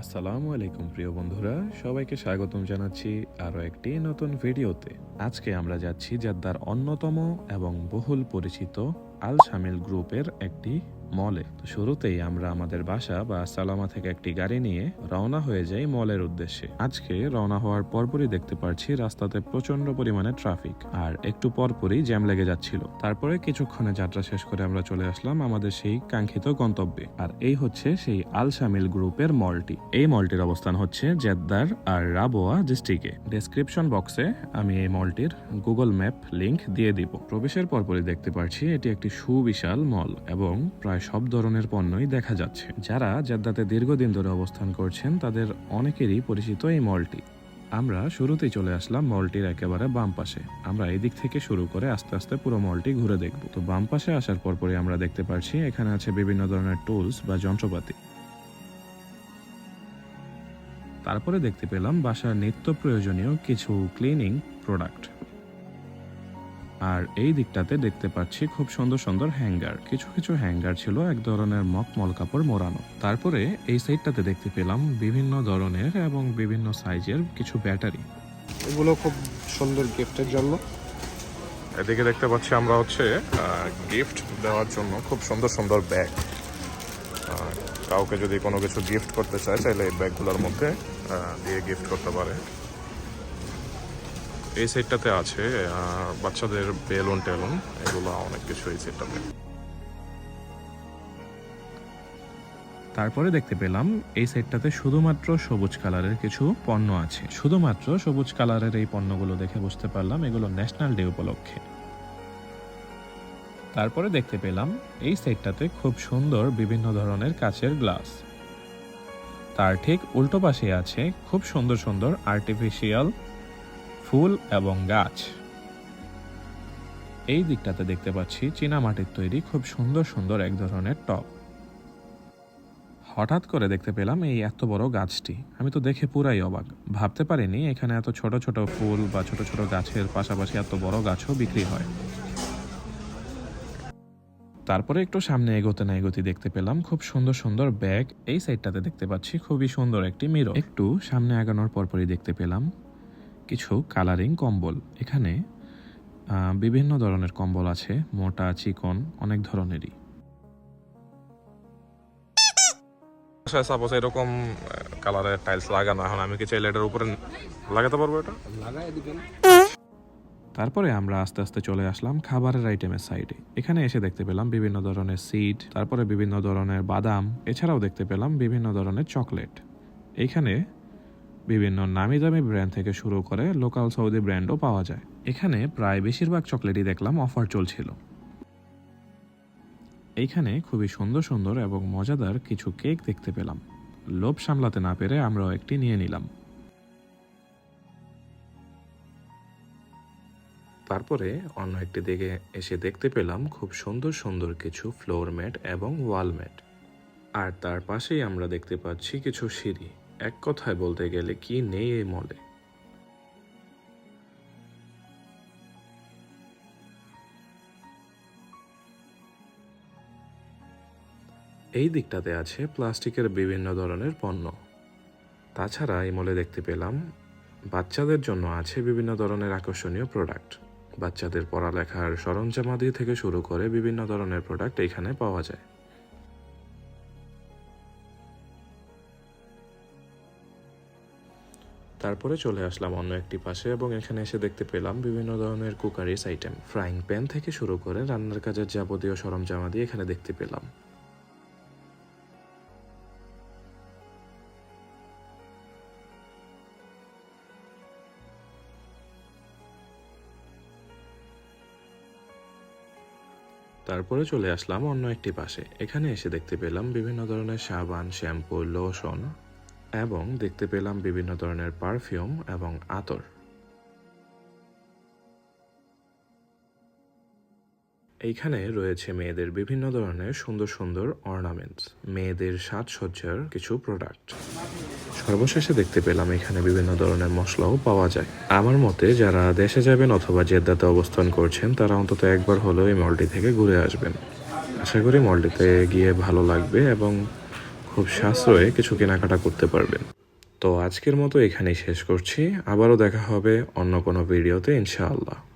আসসালামু আলাইকুম প্রিয় বন্ধুরা, সবাইকে স্বাগতম জানাচ্ছি আরও একটি নতুন ভিডিওতে। আজকে আমরা যাচ্ছি জাদ্দার অন্যতম এবং বহুল পরিচিত আল সামিল গ্রুপের একটি মলে। তো শুরুতেই আমরা আমাদের বাসা বা সালামা থেকে একটি গাড়ি নিয়ে রওনা হয়ে যাই মলের উদ্দেশ্যে। আজকে রওনা হওয়ার পরপরই দেখতে পাচ্ছি রাস্তাতে প্রচণ্ড পরিমাণে ট্রাফিক, আর একটু পরপরই জ্যাম লেগে যাচ্ছিল। তারপরে কিছুক্ষণে যাত্রা শেষ করে আমরা চলে আসলাম আমাদের সেই কাঙ্ক্ষিত গন্তব্যে, আর এই হচ্ছে সেই আল শামিল গ্রুপের মলটি। এই মলটির অবস্থান হচ্ছে জেদ্দার আর রাবোয়া ডিস্ট্রিক্টে। ডেসক্রিপশন বক্সে আমি এই মলটির গুগল ম্যাপ লিংক দিয়ে দিব। প্রবেশের পরপরই দেখতে পাচ্ছি এটি একটি সুবিশাল মল এবং প্রায় সব ধরনের পণ্যই দেখা যাচ্ছে। যারা জেদ্দাতে দীর্ঘদিন ধরে অবস্থান করছেন, তাদের অনেকেরই পরিচিত এই মলটি। আমরা শুরুতেই চলে আসলাম মলটির একেবারে বাম পাশে। আমরা এই দিক থেকে শুরু করে আস্তে আস্তে পুরো মলটি ঘুরে দেখব। তো বাম পাশে আসার পরপরই আমরা দেখতে পাচ্ছি এখানে আছে বিভিন্ন ধরনের টুলস বা যন্ত্রপাতি। তারপরে দেখতে পেলাম বাসার নিত্য প্রয়োজনীয় কিছু ক্লিনিং প্রোডাক্ট। আর এই দিকটাতে দেখতে পাচ্ছি খুব সুন্দর সুন্দর হ্যাঙ্গার। কিছু কিছু হ্যাঙ্গার ছিল এক ধরনের মকমল কাপড় মোড়ানো। তারপরে এই সাইডটাতে দেখতে পেলাম বিভিন্ন ধরনের এবং বিভিন্ন সাইজের কিছু ব্যাটারি। এগুলো খুব সুন্দর গিফটের জন্য। এদিকে দেখতে পাচ্ছি আমরা হচ্ছে গিফট দেওয়ার জন্য খুব সুন্দর সুন্দর ব্যাগ কাউকে যদি কোনো কিছু গিফট করতে চায় চাইলে এই ব্যাগগুলোর মধ্যে আহ, দিয়ে গিফট করতে পারে। এই সেটটাতে আছে বাচ্চাদের বেলুন টেলুন, এগুলো অনেক কিছু এই সেটটাতে তারপরে দেখতে পেলাম এই সেটটাতে শুধুমাত্র সবুজ কালারের কিছু পণ্য আছে। শুধুমাত্র সবুজ কালারের এই পণ্যগুলো দেখে বুঝতে পারলাম এগুলো ন্যাশনাল ডে উপলক্ষে। তারপরে দেখতে পেলাম এই সেটটাতে খুব সুন্দর বিভিন্ন ধরনের কাচের গ্লাস। তার ঠিক উল্টো পাশে আছে খুব সুন্দর সুন্দর আর্টিফিশিয়াল ফুল এবং গাছ। এই দিকটাতে দেখতে পাচ্ছি চীনা মাটির তৈরি খুব সুন্দর সুন্দর এক ধরনের টব। হঠাৎ করে দেখতে পেলাম এই এত বড় গাছটি। আমি তো দেখে পুরাই অবাক। ভাবতে পারিনি এখানে এত ছোট ছোট ফুল বা ছোট ছোট গাছের পাশাপাশি এত বড় গাছও বিক্রি হয়। তারপরে একটু সামনে এগোতে না এগোতে দেখতে পেলাম খুব সুন্দর সুন্দর ব্যাগ। এই সাইডটাতে দেখতে পাচ্ছি খুবই সুন্দর একটি মিরর। একটু সামনে আগানোর পরপরই দেখতে পেলাম কিছু কালারিং কম্বল। এখানে বিভিন্ন ধরনের কম্বল আছে মোটা চিকন অনেক ধরনেরই। সাপোজ এরকম কালারের টাইলস লাগানো এখন আমি কি চাইলে এটার উপরে লাগাতে পারব এটা? লাগাই দিবেন তারপরে আমরা আস্তে আস্তে চলে আসলাম খাবারের আইটেমের সাইডে এখানে এসে দেখতে পেলাম বিভিন্ন ধরনের সিড তারপরে বিভিন্ন ধরনের বাদাম এছাড়াও দেখতে পেলাম বিভিন্ন ধরনের চকলেট এইখানে বিভিন্ন নামি দামি ব্র্যান্ড থেকে শুরু করে লোকাল সৌদি ব্র্যান্ডও পাওয়া যায়। এখানে প্রায় বেশিরভাগ চকলেটই দেখলাম অফার চলছিল। এইখানে খুবই সুন্দর সুন্দর এবং মজাদার কিছু কেক দেখতে পেলাম। লোভ সামলাতে না পেরে আমরাও একটি নিয়ে নিলাম। তারপরে অন্য একটি দিকে এসে দেখতে পেলাম খুব সুন্দর সুন্দর কিছু ফ্লোর ম্যাট এবং ওয়াল ম্যাট আর তার পাশেই আমরা দেখতে পাচ্ছি কিছু সিঁড়ি। এক কথায় বলতে গেলে কি নেই এই মলে? এই দিকটাতে আছে প্লাস্টিকের বিভিন্ন ধরনের পণ্য। তাছাড়া এই মলে দেখতে পেলাম, বাচ্চাদের জন্য আছে বিভিন্ন ধরনের আকর্ষণীয় প্রোডাক্ট। বাচ্চাদের পড়ালেখার সরঞ্জামাদি থেকে শুরু করে বিভিন্ন ধরনের প্রোডাক্ট এখানে পাওয়া যায়। তারপরে চলে আসলাম অন্য একটি পাশে এবং এখানে এসে দেখতে পেলাম বিভিন্ন ধরনের কুকারিস আইটেম। ফ্রাইং প্যান থেকে শুরু করে রান্নার কাজের যাবতীয় সরঞ্জামাদি এখানে দেখতে পেলাম। তারপরে চলে আসলাম অন্য একটি পাশে। এখানে এসে দেখতে পেলাম বিভিন্ন ধরনের সাবান, শ্যাম্পু, লোশন এবং দেখতে পেলাম বিভিন্ন ধরনের পারফিউম এবং আতর। এইখানে রয়েছে মেয়েদের বিভিন্ন ধরনের সুন্দর সুন্দর অর্নামেন্টস মেয়েদের সাজসজ্জার কিছু প্রোডাক্ট সর্বশেষে দেখতে পেলাম এখানে বিভিন্ন ধরনের মশলাও পাওয়া যায়। আমার মতে যারা দেশে যাবেন অথবা জেদ্দাতে অবস্থান করছেন, তারা অন্তত একবার হলেও এই মলটি থেকে ঘুরে আসবেন। আশা করি মলটিতে গিয়ে ভালো লাগবে এবং খুব সাশ্রয়ে কিছু কেনাকাটা করতে পারবেন। তো আজকের মতো এখানেই শেষ করছি। আবারও দেখা হবে অন্য কোনো ভিডিওতে, ইনশাআল্লাহ।